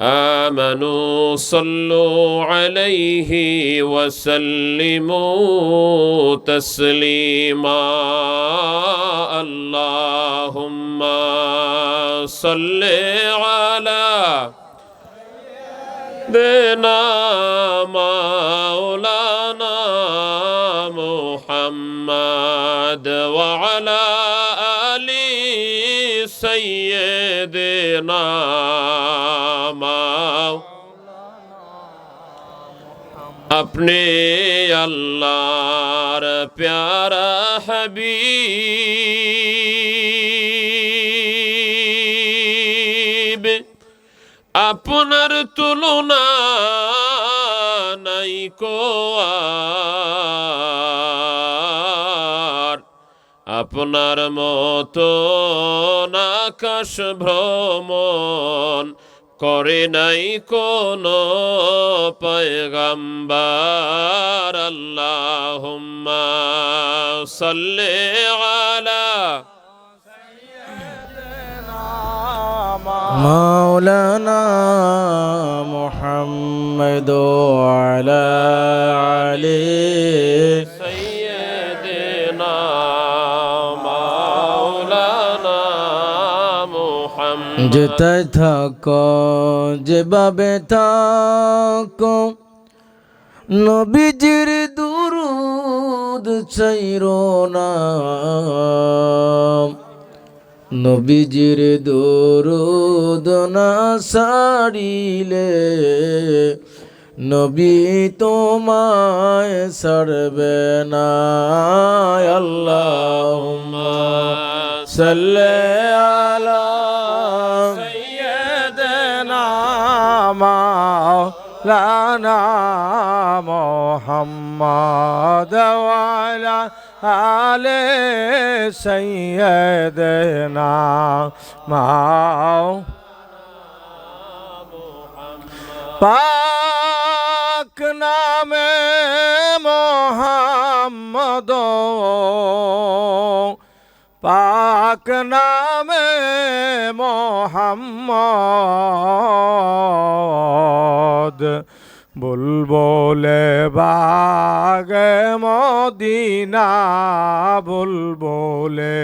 آمنوا صلوا عليه وسلموا تسليما. اللهم صل على سيدنا مولانا محمد وعلى آل سيدنا अपने अल्लाहर प्यारा হবিব আপনার তুলনা নাই কো আর আপনার মতো আকাশ ভ্রমণ করে নাই কোন পয়গম্বর আল্লাহুম্মা সাল্লি আলা مولانا محمد وعلى عليه মুহাম্মদ যেতে থাকো, যেভাবে থাকো, নবীজির দুরুদ চাইরো না। নবীজির দুরুদ না সারিলে নবী তোমায় সারবে না। আল্লাহুম্মা সাল্লি আলা مولانا محمد وعلى آل سيدنا مولانا پاک نام محمد پاک পাক নামে মোহাম্মদ। বুলবুলে বাগে মদিনা বুলবুলে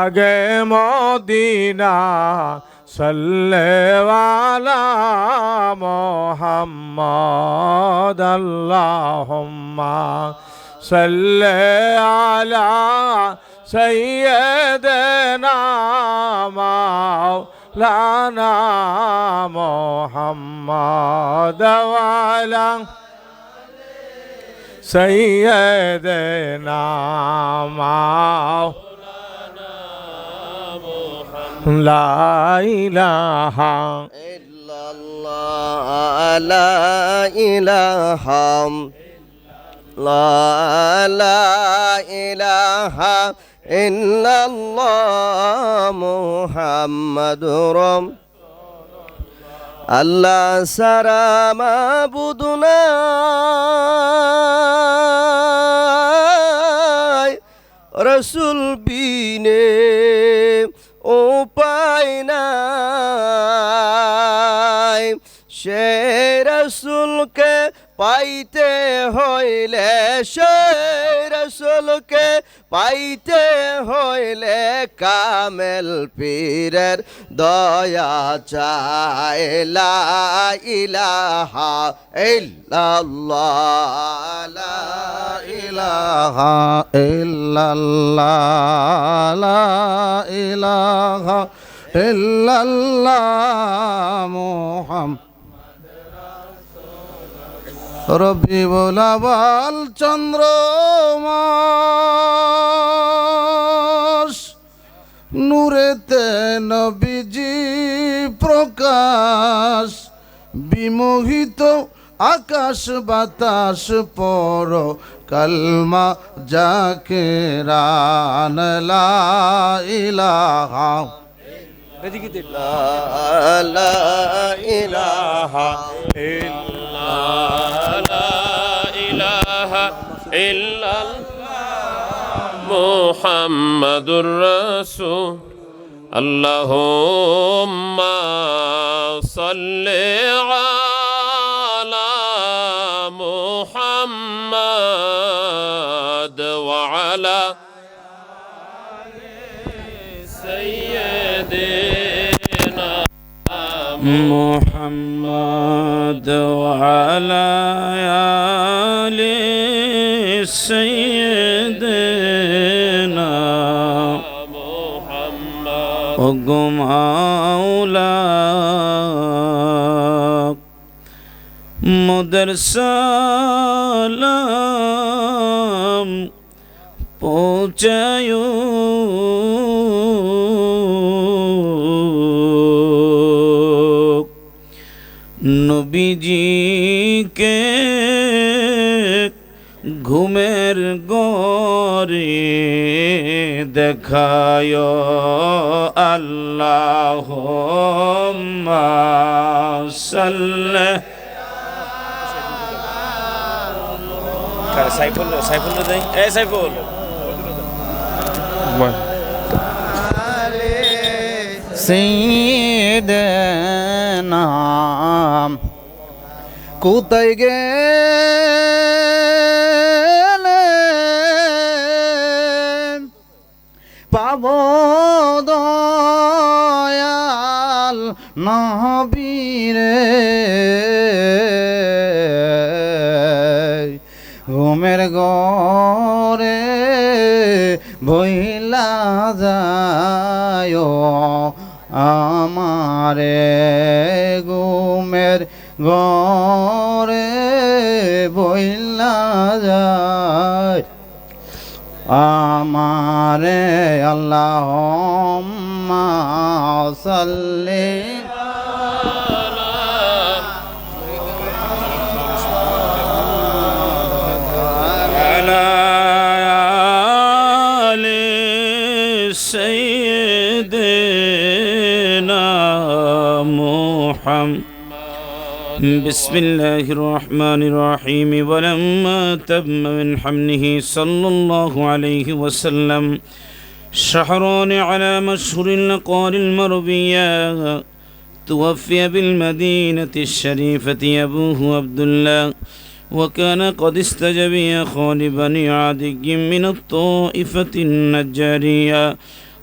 আগে মদিনা সল্লেওয়ালা মোহাম্মদ আল্লাহুম্মা সল্লে আলা سيدنا مولانا محمد وعلى سيدنا مولانا لا إله إلا الله لا إله لا لا إله illallah muhammadur আল্লাহ সারা মাবুদুনা। রসুল বিনে ও পায় নাই। সে রসুলকে পাইতে হইলে রসুলকে, পাইতে হইলে কামেল পীরের দয়া চাইলা ইলাহা ইল্লাল্লাহ ইলাহা ইল্লাল্লাহ ইলাহা ইল্লাল্লাহ মুহাম্মদ রবি বোলাবাল চন্দ্র নূরেতে নবীজি প্রকাশ। বিমোহিত আকাশ বাতাস পর কলমা যাকে রানলা ইলাহা لا لا إله إلا لا إله إلا محمد الرسول اللهم صل على محمد وعلى محمد وعلى آل سيدنا محمد مولا مدر سلام پہنچایو নবীজিকে ঘুমের গরে দেখায় আল্লাহ সাইফুল সাইফুল দেই এ সাইফুল। সিদনা। কোথায় গেলে পাব দয়াল নহবীরে صلي. على سيدنا محمد. بسم الله الرحمن الرحيم. ولما تم من حمله صلى الله عليه وسلم شهران على مشهور الأقوال المربية توفي بالمدينة الشريفة أبوه عبد الله. وكان قد استجبي خال بني عدي من الطائفة النجارية.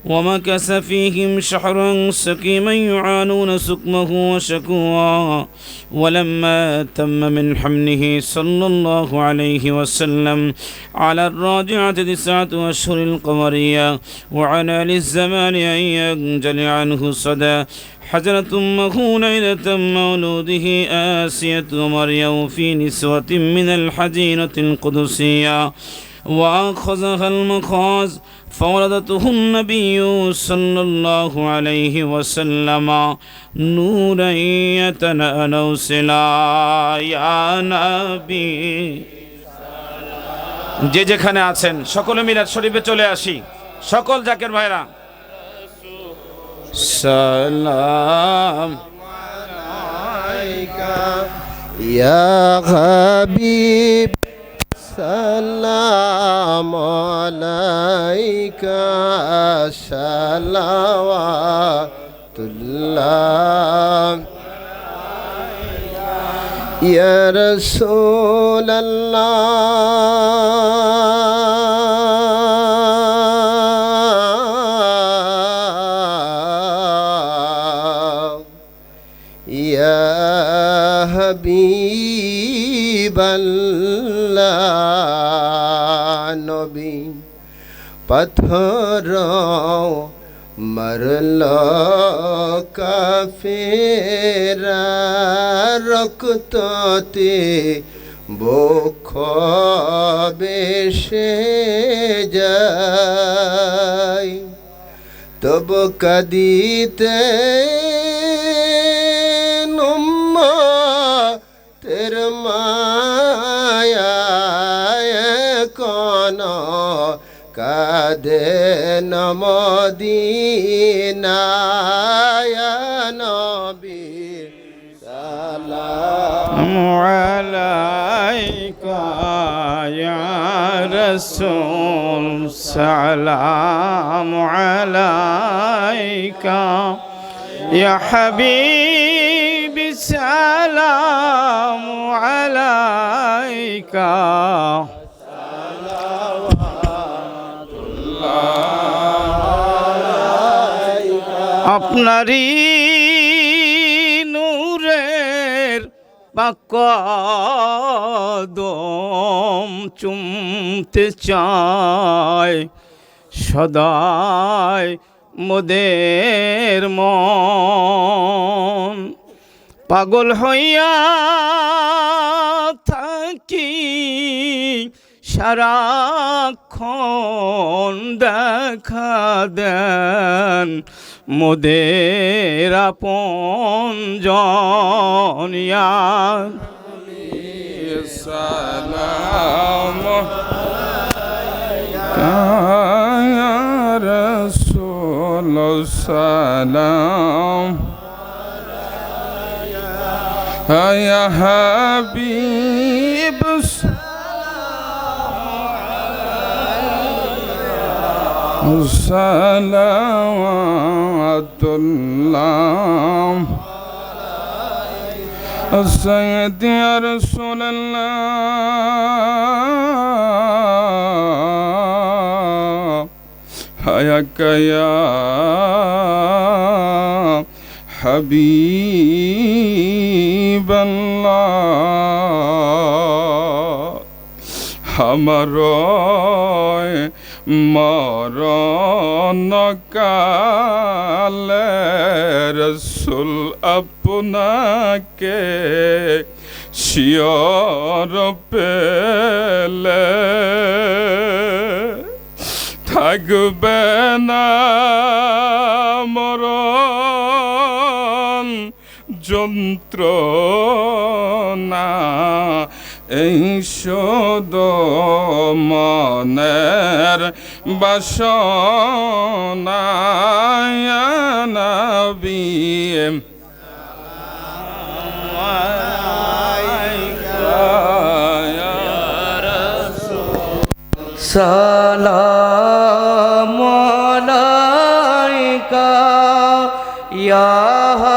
ومكث فيهم شهرا سقيما يعانون سقمه وشكواه. ولما تم من حمله صلى الله عليه وسلم على الراجعة تسعة أشهر القمرية وعلى للزمان أن ينجلي عنه صدى. حزنت أمه ليلة مولوده آسية ومريم في نسوة من الحزينة القدسية. وأخذها المخاز فولدته النبي صلى الله عليه وسلم نورا يتنأنوسلا يا نبي যে যেখানে আছেন সকলে মিলাদ শরীফে চলে আসি সকল জাকের ভাইরা সালাম يا حبيب সালাম আলাইকা সালাওয়াতুল্লাহ। ইয়া রাসূলুল্লাহ। পাথর মরল কাফেরা রক্ততে বক্ষ বেশে যায় তব কদিতে রাধে নমদিনায় নবীর সালাম। আলাইকা ইয়া রাসূল সালাম আলাইকা। ইয়া হাবিব সালাম আলাইকা আপনারই নূরের পাকদম চুমতে চায়। সদায় মোদের মন। পাগল হইয়া থাকি সারাক্ষণ দেখা দেন মোদের আপন জনিয়া সালাম রসুল صلوات الله السيد يا رسول الله حياك يا حبيب الله আমার মরণ কালে রসুল আপনাকে শিয়র পেলে। থাকবে না মরণ যন্ত্রণা এই শোদ মনের বাসনায়নবী সালাম ইয়া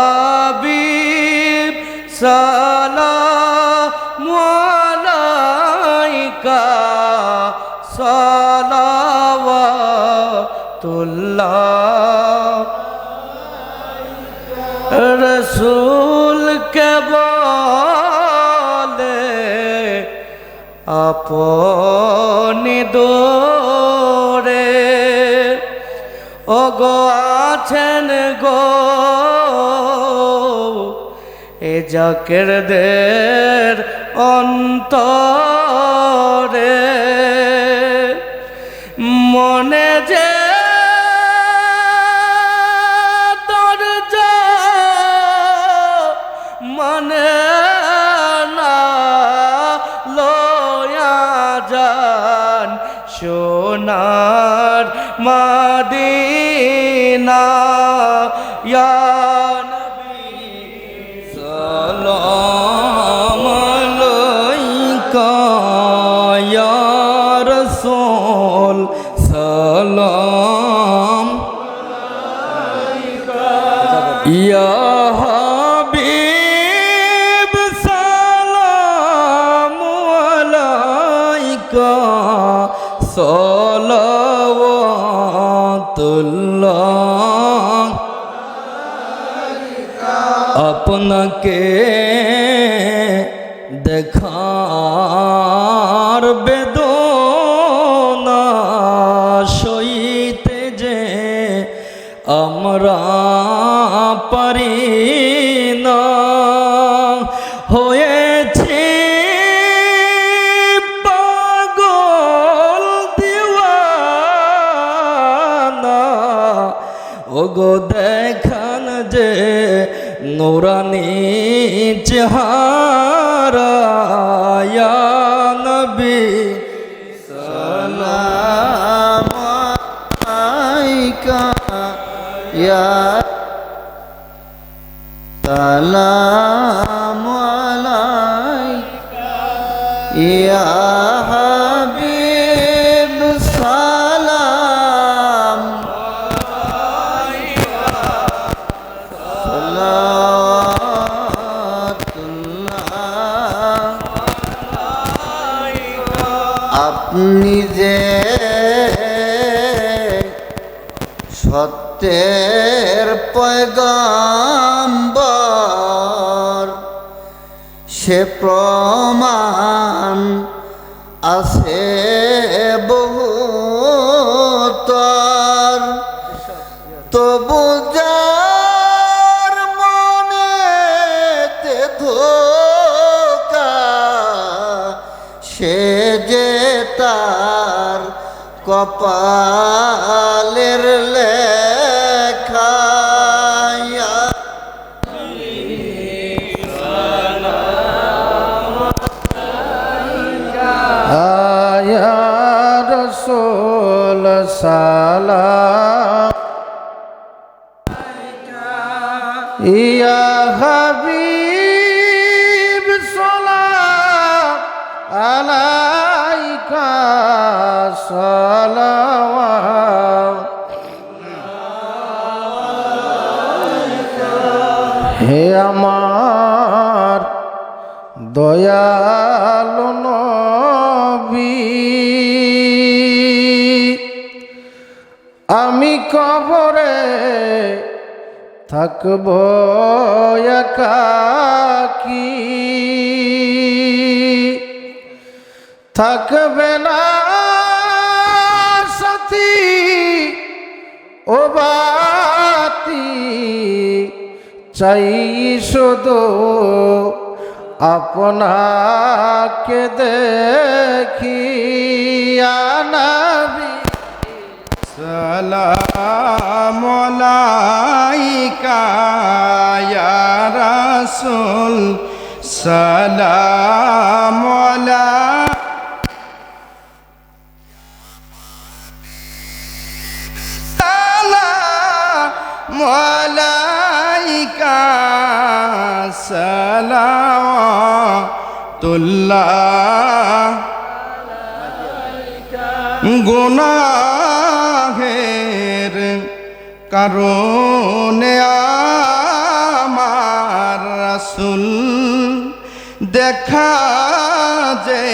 আপনি দোরে ওগো আছেন গো এ জাকের দের অন্তরে। মনে যে সোনার মাদিনা? ইয়া নবী সালাম আলাইকা ইয়া রাসূল আপনাকে দেখার বেদনা সইতে যে আমরা পারি না। হয়েছে পাগল ওগো দেখান যে নোরানি চেহারা ইয়া নবী। সালাম। আলাইকা সত্যের পয়গাম্বর সে প্রমাণ আছে বহুতর। তবু সে যে তার কপালের লেখা হে আমার দয়ালু নবী আমি কবরে থাকব একাকি। থাকবে না ও বাতি চাই শুধু আপনাকে দেখি আনাবি সালাম আলাইকা ইয়া আলাইকা সালাওয়াতুল্লাহ। গুনাহের কারণে আমার রাসুল দেখা যে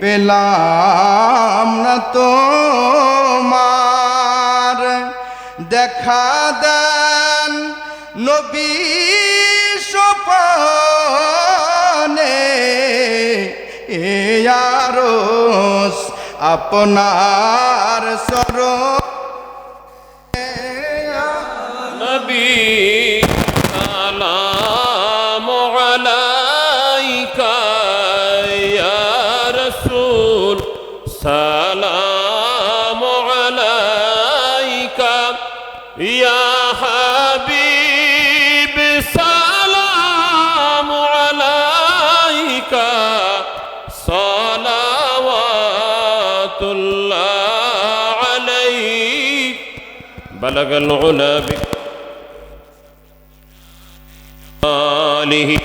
পেলাম না তোমার দেখা দেন নবী সপনে এ আপনার সর لك العلا بك آله